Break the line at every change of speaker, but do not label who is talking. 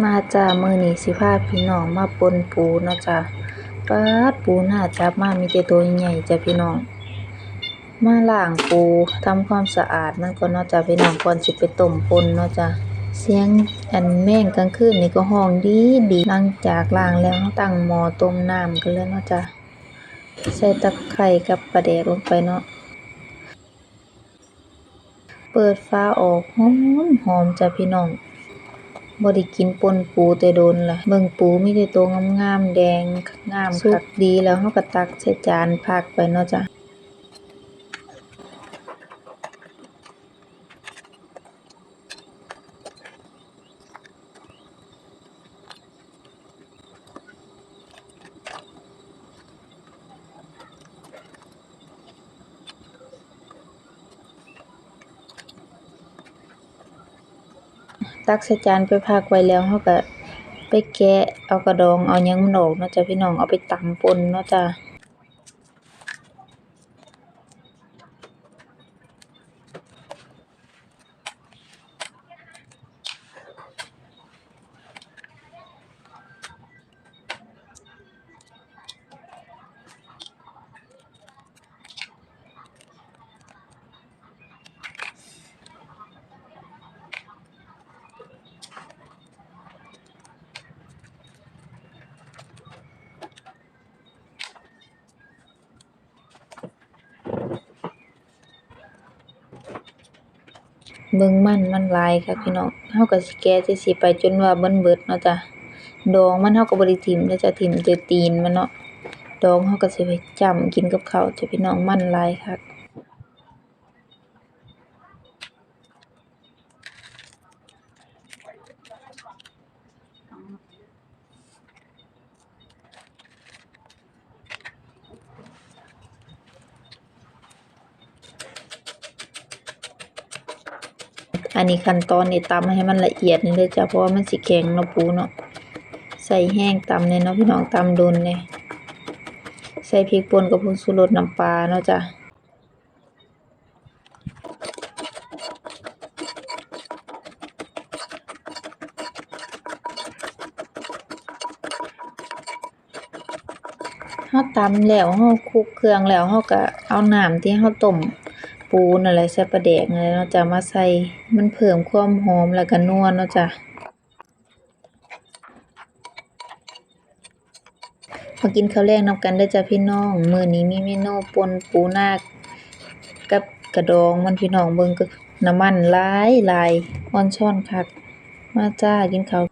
มาจ้ามือนี้สิพาพี่น้องมาปนปูเนาะจ้ะป๊าดปูน่าจับมามีแต่ตัวใหญ่จ้ะพี่น้อง มาล้างปูทำความสะอาดมันก่อนเนาะจ้ะพี่น้องก่อนสิไปต้มปนเนาะจ้ะเสียงอันแม่งกลางคืนนี่ก็ห้องดีดีหลังจากล้างแล้วตั้งหม้อต้มน้ำกันแล้วเนาะจ้ะใส่ตะไคร้กับปลาแดกลงไปเนาะเปิดฝาออกหอมหอมจ้ะพี่น้อง บ่ได้กินป่นปูแต่โดนล่ะเบิ่งปูมีแต่ตัวงามๆแดงงามสุกดีแล้วเฮาก็ตักใส่จานพักไปเนาะจ้ะ ตักใส่จานไปพักไว้แล้วเราก็ไปแกะเอากระดองเอาหยังมันออกเนาะจ้ะพี่น้อง เอาไปตำป่นเนาะจ้ะ เบิ่งมัน มันหลายคักพี่น้อง เราก็สิแกะจังซี่ไปจนว่ามันเบิดเนาะจ้ะ ดองมันเราก็บ่ได้ถิ้มเด้อจ้ะ ถิ้มแต่ตีนมันเนาะ ดองเราก็สิไปจ้ำกินกับข้าวจ้ะพี่น้อง มันหลายคัก อันนี้ขั้นตอนนี่ตำให้มันละเอียดนี่เด้อจ้ะเพราะว่ามันสิแข็งเนาะปูเนาะใส่แห้งตำเนี่ยเนาะพี่น้องตำโดนเนี่ยใส่พริกป่นกับผงชูรสน้ำปลาเนาะจ้ะเฮาตำแล้วเฮาคลุกเครื่องแล้วเฮาก็เอาน้ำที่เฮาต้ม ปูนั่นแหละใส่ปลาแดกนั่นแหละเนาะจ้ะมาใส่มันเพิ่มความหอมแล้วก็นัวเนาะจ้ะมากินข้าวแลงนำกันเด้อจ้ะพี่น้อง มื้อนี้มีเมนูปนปูนากับกระดองมันพี่น้องเบิ่งก็น้ำมันหลายหลายอ่อนช้อนคัก มาจ้ากินข้าว